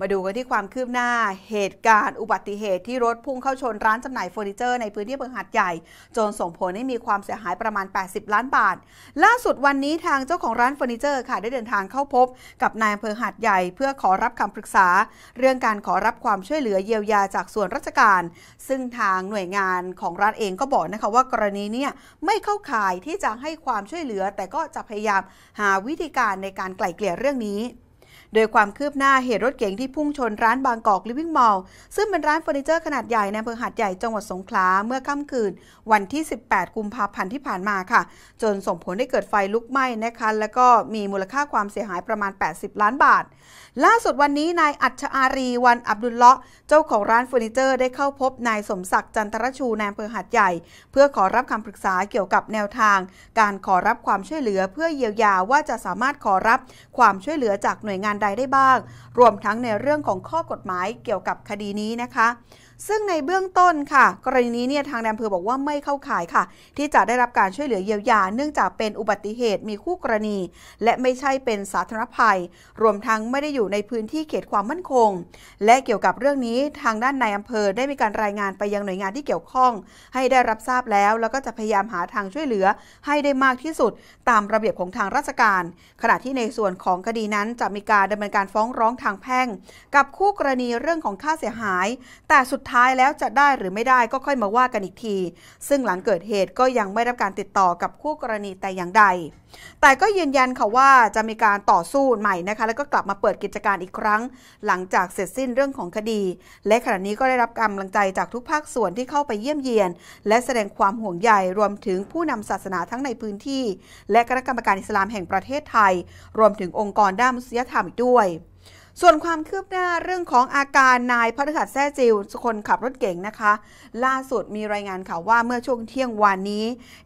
มาดูกันที่ความคืบหน้าเหตุการณ์อุบัติเหตุที่รถพุ่งเข้าชนร้านจำหน่ายเฟอร์นิเจอร์ในพื้นที่เมืองหัดใหญ่ จนส่งผลให้มีความเสียหายประมาณ 80 ล้านบาท ล่าสุดวันนี้ทางเจ้าของร้านเฟอร์นิเจอร์ค่ะได้เดินทางเข้าพบ กับนายอำเภอหัดใหญ่ เพื่อขอรับคำปรึกษา เรื่องการขอรับความช่วยเหลือเยียวยาจากส่วนราชการ ซึ่งทางหน่วยงานของรัฐเองก็บอกนะคะว่ากรณีนี้ไม่เข้าข่ายที่จะให้ความช่วยเหลือ แต่ก็จะพยายามหาวิธีการในการไกล่เกลี่ยเรื่องนี้ โดยความคืบหน้าเหตุรถเก๋งที่พุ่งชนร้านบางกอกลิฟวิ่งมอลล์ซึ่งเป็นร้านเฟอร์นิเจอร์ขนาดใหญ่ในอำเภอหาดใหญ่จังหวัดสงขลาเมื่อค่ำคืน วันที่ 18 กุมภาพันธ์ที่ผ่านมาค่ะ จนส่งผลให้เกิดไฟลุกไหม้นะคะแล้วก็มีมูลค่าความเสียหายประมาณ 80 ล้านบาท ล่าสุดวันนี้นายอัจฉอารีวันอับดุลเลาะเจ้าของร้านเฟอร์นิเจอร์ได้เข้าพบนายสมศักดิ์จันทรชูในอำเภอหาดใหญ่ เพื่อขอรับคำปรึกษาเกี่ยวกับแนวทาง การขอรับความช่วยเหลือเพื่อเยียวยาว่าจะสามารถขอรับความช่วยเหลือจากหน่วยงานใดได้บ้าง รวมทั้งในเรื่องของข้อกฎหมายเกี่ยวกับคดีนี้นะคะ ซึ่งในเบื้องต้นค่ะ กรณีนี้เนี่ยทางอำเภอบอกว่าไม่เข้าข่ายค่ะ ที่จะได้รับการช่วยเหลือเยียวยา เนื่องจากเป็นอุบัติเหตุมีคู่กรณี และไม่ใช่เป็นสาธารณภัย รวมทั้งไม่ได้อยู่ในพื้นที่เขตความมั่นคง และเกี่ยวกับเรื่องนี้ทางด้านนายอำเภอได้มีการรายงานไปยังหน่วยงานที่เกี่ยวข้อง ให้ได้รับทราบแล้ว แล้วก็จะพยายามหาทางช่วยเหลือ ให้ได้มากที่สุด ตามระเบียบของทางราชการ ขณะที่ในส่วนของคดีนั้นจะมีการดำเนินการฟ้องร้องทางแพ่ง กับคู่กรณีเรื่องของค่าเสียหาย แต่สุดท้ายแล้วจะได้หรือไม่ได้ก็ค่อยมาว่ากันอีกที ซึ่งหลังเกิดเหตุก็ยังไม่รับการติดต่อกับคู่กรณีแต่อย่างใด แต่ก็ยืนยันค่ะว่าจะมีการต่อสู้ใหม่นะคะ แล้วก็กลับมาเปิดกิจการอีกครั้ง หลังจากเสร็จสิ้นเรื่องของคดี และขณะนี้ก็ได้รับกำลังใจจากทุกภาคส่วนที่เข้าไปเยี่ยมเยียน และแสดงความห่วงใยรวมถึงผู้นำศาสนาทั้งในพื้นที่ และคณะกรรมการอิสลามแห่งประเทศไทย รวมถึงองค์กรด้านมนุษยธรรมอีกด้วย ส่วนความคืบหน้าเรื่องของอาการนายพฤหัสแท้จิวคนขับรถเก่งนะคะ ล่าสุดมีรายงานข่าวว่าเมื่อช่วงเที่ยงวันนี้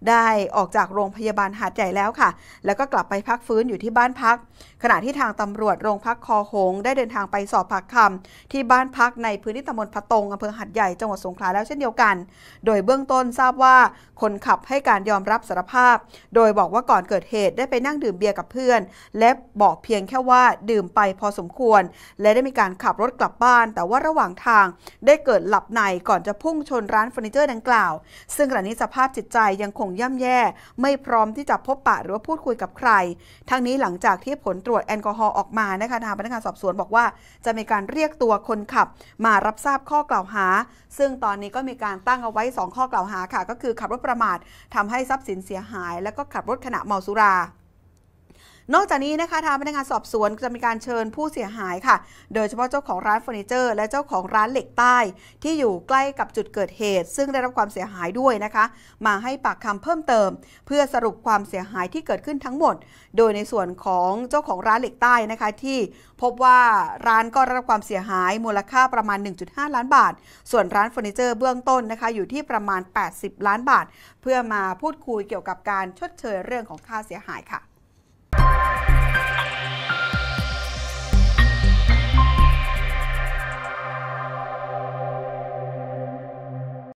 ได้ออกจากโรงพยาบาลหาดใหญ่แล้วค่ะ แล้วก็กลับไปพักฟื้นอยู่ที่บ้านพัก ขณะที่ทางตำรวจโรงพักคอหง ได้เดินทางไปสอบปากคำที่บ้านพักในพื้นที่ตำบลพะตงอำเภอหัดใหญ่จังหวัดสงขลาแล้วเช่นเดียวกัน โดยเบื้องต้นทราบว่าคนขับให้การยอมรับสารภาพ โดยบอกว่าก่อนเกิดเหตุได้ไปนั่งดื่มเบียร์กับเพื่อน และบอกเพียงแค่ว่าดื่มไปพอสมควรและได้มีการขับรถกลับบ้าน แต่ว่าระหว่างทางได้เกิดหลับในก่อนจะพุ่งชนร้านเฟอร์นิเจอร์ดังกล่าว ซึ่งขณะนี้สภาพจิตใจยังคงย่ำแย่ ไม่พร้อมที่จะพบปะหรือว่าพูดคุยกับใคร ทั้งนี้หลังจากที่ผลตรวจแอลกอฮอล์ออกมานะคะทางพนักงานสอบสวนบอกว่า จะมีการเรียกตัวคนขับ มารับทราบข้อกล่าวหา ซึ่งตอนนี้ก็มีการตั้งเอาไว้ 2 ข้อกล่าวหาค่ะ ก็คือขับรถประมาททำให้ทรัพย์สินเสียหาย และก็ขับรถขณะเมาสุรา นอกจากนี้นะคะทางพนักงานสอบสวนจะมีการเชิญผู้เสียหายค่ะ โดยเฉพาะเจ้าของร้านเฟอร์นิเจอร์ และเจ้าของร้านเหล็กใต้ ที่อยู่ใกล้กับจุดเกิดเหตุ ซึ่งได้รับความเสียหายด้วยนะคะ มาให้ปากคำเพิ่มเติม เพื่อสรุปความเสียหายที่เกิดขึ้นทั้งหมด โดยในส่วนของเจ้าของร้านเหล็กใต้นะคะที่พบว่าร้านก็ได้รับความเสียหายมูลค่าประมาณ 1.5 ล้านบาท ส่วนร้านเฟอร์นิเจอร์เบื้องต้นนะคะอยู่ที่ประมาณ 80 ล้านบาท เพื่อมาพูดคุยเกี่ยวกับการชดเชยเรื่องของค่าเสียหายค่ะ